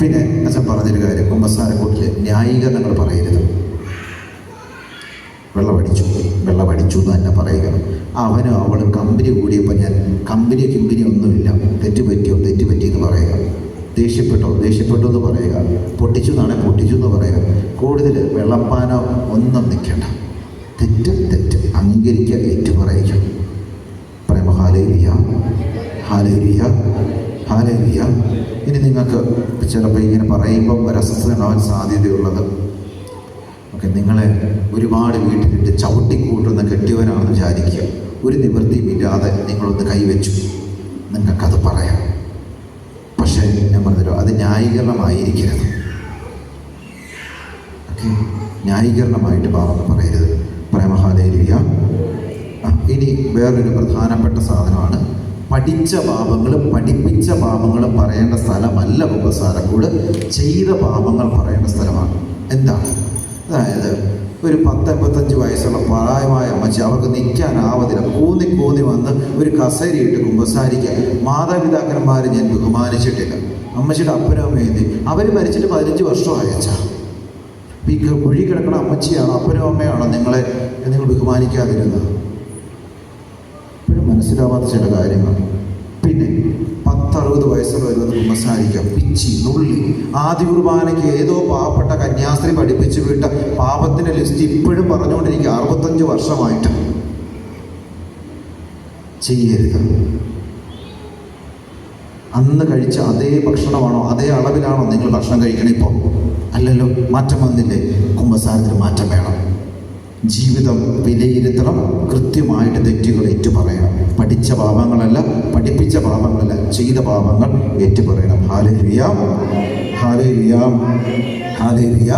പിന്നെ അച്ഛൻ പറഞ്ഞൊരു കാര്യം. കുമ്പസാരക്കൂട്ടിൽ ന്യായീകരണങ്ങൾ പറയരുത്. വെള്ളമടിച്ചു വെള്ളമടിച്ചു എന്ന് തന്നെ പറയുക അവനും അവളും കമ്പനി കൂടിയപ്പോൾ ഞാൻ കമ്പനി കിമ്പനി ഒന്നുമില്ല. തെറ്റുപറ്റിയോ തെറ്റുപറ്റി എന്ന് പറയുക. ദേഷ്യപ്പെട്ടോ ദേഷ്യപ്പെട്ടോ എന്ന് പറയുക. പൊട്ടിച്ചു എന്നാണെ പൊട്ടിച്ചു എന്ന് പറയുക. കൂടുതൽ വെള്ളപ്പാനോ ഒന്നും നിൽക്കേണ്ട. തെറ്റ് തെറ്റ്. അംഗീകരിക്കുക ഏറ്റു പറയുക പ്രേമ ഹാലേരിയ ഹാലേലിയ ഹാലേലിയ ഇനി നിങ്ങൾക്ക് ചിലപ്പോൾ ഇങ്ങനെ പറയുമ്പം ഉണ്ടാവാൻ സാധ്യതയുള്ളത്. ഓക്കെ നിങ്ങളെ ഒരുപാട് വീട്ടിലിട്ട് ചവിട്ടിക്കൂട്ടുന്ന കെട്ടിയവനാണെന്ന് വിചാരിക്കുക. ഒരു നിവൃത്തിയുമില്ലാതെ നിങ്ങളൊന്ന് കൈവച്ചു. നിങ്ങൾക്കത് പറയാം. പക്ഷേ ഞാൻ പറഞ്ഞല്ലോ അത് ന്യായീകരണമായിരിക്കരുത്. ഓക്കെ ന്യായീകരണമായിട്ട് പാപം പറയരുത്. പ്രേമഹാദേവിയ ഇനി വേറൊരു പ്രധാനപ്പെട്ട സാധനമാണ് പഠിച്ച പാപങ്ങളും പഠിപ്പിച്ച പാപങ്ങളും പറയേണ്ട സ്ഥലമല്ല ഉപസാരക്കൂട് ചെയ്ത പാപങ്ങൾ പറയേണ്ട സ്ഥലമാണ്. എന്താണ്? അതായത് ഒരു പത്ത് എൺപത്തഞ്ച് വയസ്സുള്ള പ്രായമായ അമ്മച്ചി അവർക്ക് നിൽക്കാനാവതില്ല കൂന്നി കൂന്നി വന്ന് ഒരു കസേരയിട്ട് കുമ്പസാരിക്കാൻ മാതാപിതാക്കന്മാരെ ഞാൻ ബഹുമാനിച്ചിട്ടില്ല. അമ്മച്ചിയുടെ അപ്പനും അമ്മയും അവർ മരിച്ചിട്ട് പതിനഞ്ച് വർഷമായി അച്ഛാ ഈ കുഴി കിടക്കണ അമ്മച്ചിയാണോ അപ്പനും അമ്മയാണോ നിങ്ങളെ നിങ്ങൾ ബഹുമാനിക്കാതിരുന്നത്? മനസ്സിലാവാത്ത ചില കാര്യങ്ങൾ പിന്നെ പത്തറുപത് വയസ്സുള്ള ഒരു കുമ്പസാരിക്കുക. പിച്ചി നുള്ളി ആദ്യ കുർബാനയ്ക്ക് ഏതോ പാവപ്പെട്ട കന്യാസ്ത്രീ പഠിപ്പിച്ചു വിട്ട പാപത്തിന്റെ ലിസ്റ്റ് ഇപ്പോഴും പറഞ്ഞുകൊണ്ടിരിക്കുക. അറുപത്തഞ്ച് വർഷമായിട്ട്. ചെയ്യരുത്. അന്ന് കഴിച്ച അതേ ഭക്ഷണമാണോ അതേ അളവിലാണോ നിങ്ങൾ ഭക്ഷണം കഴിക്കണേ ഇപ്പോൾ? അല്ലല്ലോ മാറ്റം വന്നില്ലേ? കുംഭസാരത്തിന് മാറ്റം വേണം. ജീവിതം വിലയിരുത്തണം കൃത്യമായിട്ട് തെറ്റുകൾ ഏറ്റുപറയണം. പഠിച്ച പാപങ്ങളല്ല പഠിപ്പിച്ച പാപങ്ങളല്ല ചെയ്ത പാപങ്ങൾ ഏറ്റുപറയണം. ഹാലേ ഹാലേരിയ ഹാലേ ഹാലേരിയ